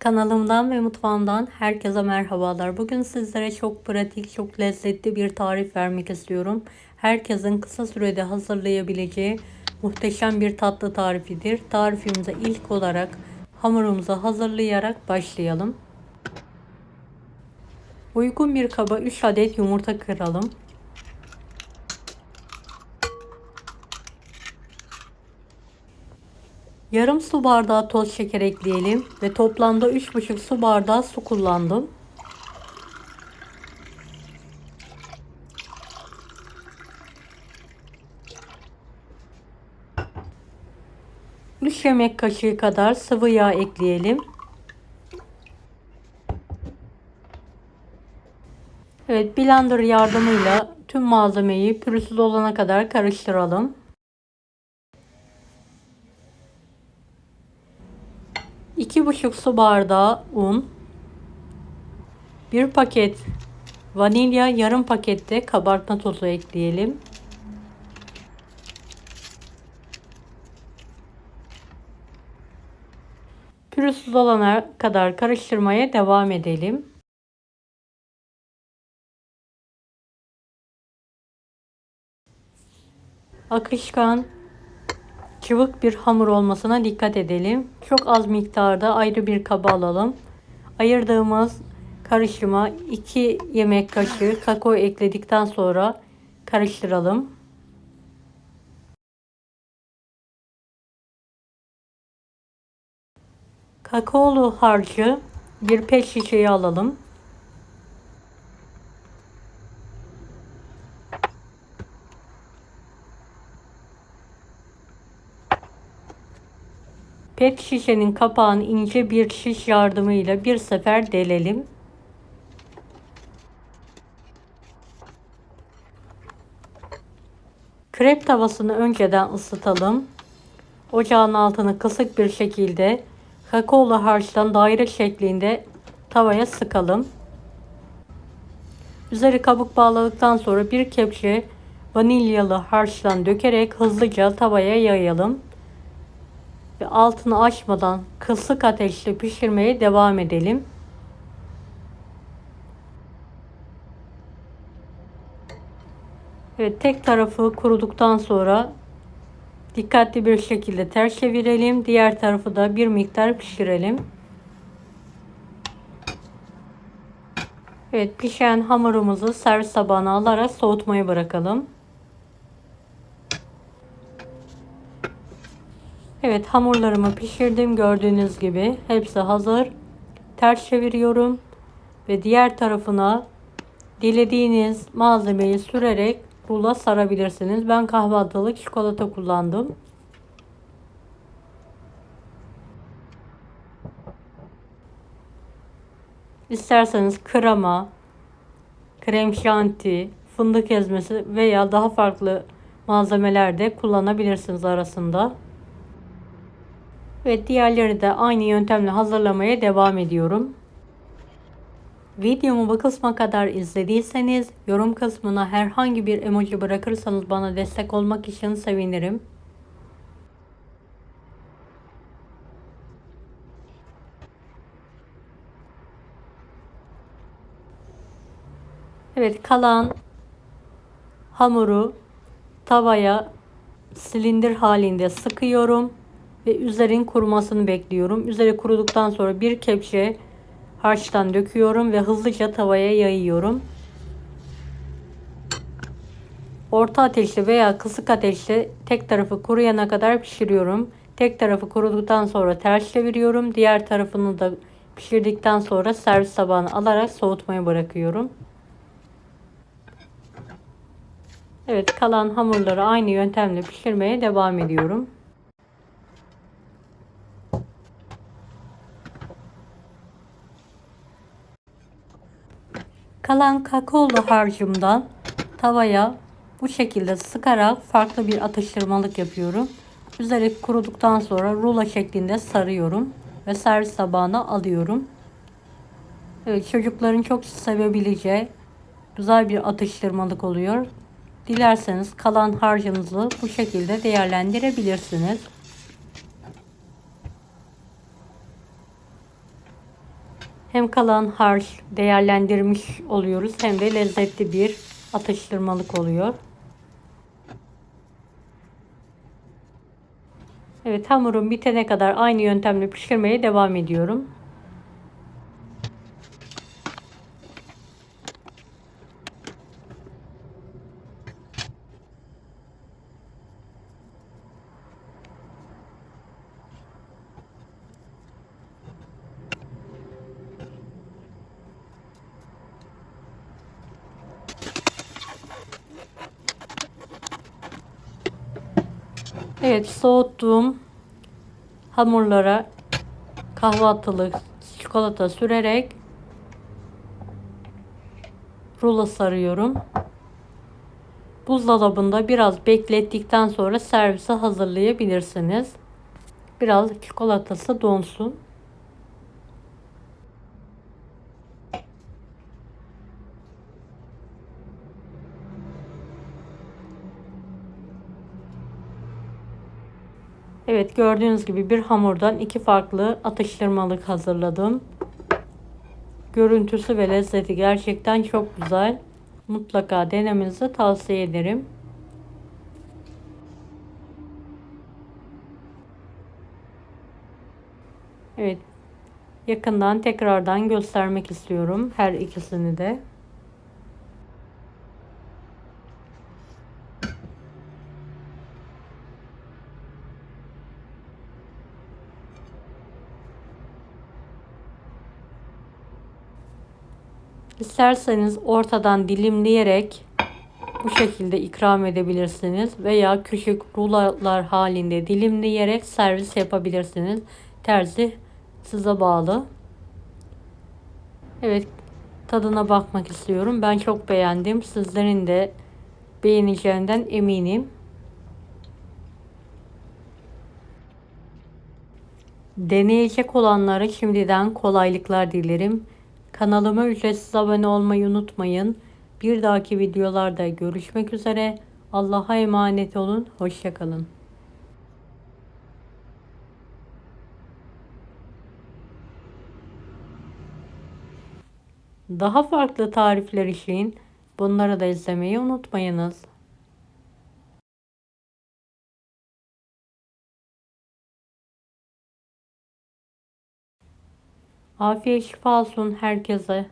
Kanalımdan ve mutfağımdan herkese merhabalar. Bugün sizlere çok pratik, çok lezzetli bir tarif vermek istiyorum. Herkesin kısa sürede hazırlayabileceği muhteşem bir tatlı tarifidir. Tarifimize ilk olarak hamurumuzu hazırlayarak başlayalım. Uygun bir kaba 3 adet yumurta kıralım. Yarım su bardağı toz şeker ekleyelim ve toplamda 3,5 su bardağı su kullandım. Üç yemek kaşığı kadar sıvı yağ ekleyelim. Evet blender yardımıyla tüm malzemeyi pürüzsüz olana kadar karıştıralım. 2,5 su bardağı un, 1 paket vanilya, yarım pakette kabartma tozu ekleyelim. Pürüzsüz olana kadar karıştırmaya devam edelim. Akışkan Cıvık bir hamur olmasına dikkat edelim. Çok az miktarda ayrı bir kaba alalım. Ayırdığımız karışıma 2 yemek kaşığı kakao ekledikten sonra karıştıralım. Kakaolu harcı bir pet şişeye alalım. Pet şişenin kapağını ince bir şiş yardımıyla bir sefer delelim. Krep tavasını önceden ısıtalım. Ocağın altını kısık bir şekilde kakaolu harçtan daire şeklinde tavaya sıkalım. Üzeri kabuk bağladıktan sonra bir kepçe vanilyalı harçtan dökerek hızlıca tavaya yayalım ve altını açmadan kısık ateşte pişirmeye devam edelim. Evet tek tarafı kuruduktan sonra dikkatli bir şekilde ters çevirelim. Diğer tarafı da bir miktar pişirelim. Evet pişen hamurumuzu servis tabağına alarak soğutmayı bırakalım. Evet hamurlarımı pişirdim gördüğünüz gibi hepsi hazır. Ters çeviriyorum ve diğer tarafına dilediğiniz malzemeyi sürerek rula sarabilirsiniz. Ben kahvaltılık çikolata kullandım. İsterseniz krema, krem şanti, fındık ezmesi veya daha farklı malzemeler de kullanabilirsiniz arasında. Ve diğerleri de aynı yöntemle hazırlamaya devam ediyorum. Videomu bu kısma kadar izlediyseniz yorum kısmına herhangi bir emoji bırakırsanız bana destek olmak için sevinirim. Evet kalan hamuru tavaya silindir halinde sıkıyorum ve üzerin kurumasını bekliyorum. Üzeri kuruduktan sonra bir kepçe harçtan döküyorum ve hızlıca tavaya yayıyorum. Orta ateşte veya kısık ateşte tek tarafı kuruyana kadar pişiriyorum. Tek tarafı kuruduktan sonra ters çeviriyorum. Diğer tarafını da pişirdikten sonra servis tabağına alarak soğutmaya bırakıyorum. Evet kalan hamurları aynı yöntemle pişirmeye devam ediyorum. Kalan kakaolu harcımdan tavaya bu şekilde sıkarak farklı bir atıştırmalık yapıyorum. Üzeri kuruduktan sonra rulo şeklinde sarıyorum ve servis tabağına alıyorum. Evet çocukların çok sevebileceği güzel bir atıştırmalık oluyor. Dilerseniz kalan harcınızı bu şekilde değerlendirebilirsiniz. Hem kalan harç değerlendirmiş oluyoruz hem de lezzetli bir atıştırmalık oluyor. Evet hamurum bitene kadar aynı yöntemle pişirmeye devam ediyorum. Evet soğuttuğum hamurlara kahvaltılık çikolata sürerek rulo sarıyorum. Buzdolabında biraz beklettikten sonra servise hazırlayabilirsiniz. Biraz çikolatası donsun. Evet gördüğünüz gibi bir hamurdan iki farklı atıştırmalık hazırladım. Görüntüsü ve lezzeti gerçekten çok güzel. Mutlaka denemenizi tavsiye ederim. Evet. Yakından tekrardan göstermek istiyorum her ikisini de. İsterseniz ortadan dilimleyerek bu şekilde ikram edebilirsiniz veya küçük rulolar halinde dilimleyerek servis yapabilirsiniz. Terzi size bağlı. Evet tadına bakmak istiyorum. Ben çok beğendim. Sizlerin de beğeneceğinden eminim. Deneyecek olanlara şimdiden kolaylıklar dilerim. Kanalıma ücretsiz abone olmayı unutmayın. Bir dahaki videolarda görüşmek üzere. Allah'a emanet olun. Hoşçakalın. Daha farklı tarifler için bunları da izlemeyi unutmayınız. Afiyet şifa olsun herkese.